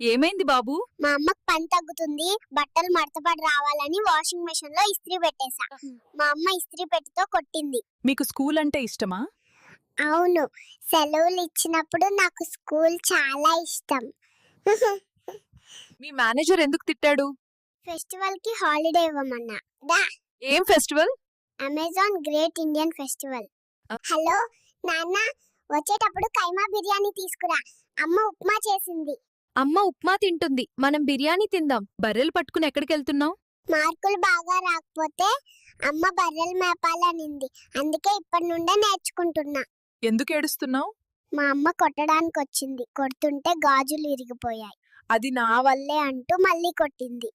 ఏమైంది బాబు? మా అమ్మకి పని తగ్గుతుంది బట్టలు మడతపడి రావాలని వాషింగ్ మెషిన్లో ఇస్త్రీ పెట్టేశా మా అమ్మ ఇస్త్రీ పెట్టితో కొట్టింది. మీకు స్కూల్ అంటే ఇష్టమా? అవును సెలవులు ఇచ్చినప్పుడు నాకు స్కూల్ చాలా ఇష్టం. మీ మేనేజర్ ఎందుకు తిట్టాడు? ఫెస్టివల్కి హాలిడే ఇవ్వమన్నా. దా. ఏం festival Amazon great Indian festival. Hello నాన్న వచ్చేటప్పుడు కైమా బిర్యానీ తీసుకురా. అమ్మ ఉప్మా చేసింది. అమ్మ ఉప్మా తింటుంది. మనం బిర్యానీ తిందాం. బర్రెలు పట్టుకుని ఎక్కడికి వెళ్తున్నావు మార్కులు బాగా రాకపోతే అమ్మ బర్రెలు మేపాలనింది. అందుకే ఇప్పటి నుండే నేర్చుకుంటున్నా. ఎందుకు ఏడుస్తున్నావు? మా అమ్మ కొట్టడానికి వచ్చింది కొడుతుంటే గాజులు ఇరిగిపోయాయి అది నా వల్లే అంటూ మళ్ళీ కొట్టింది.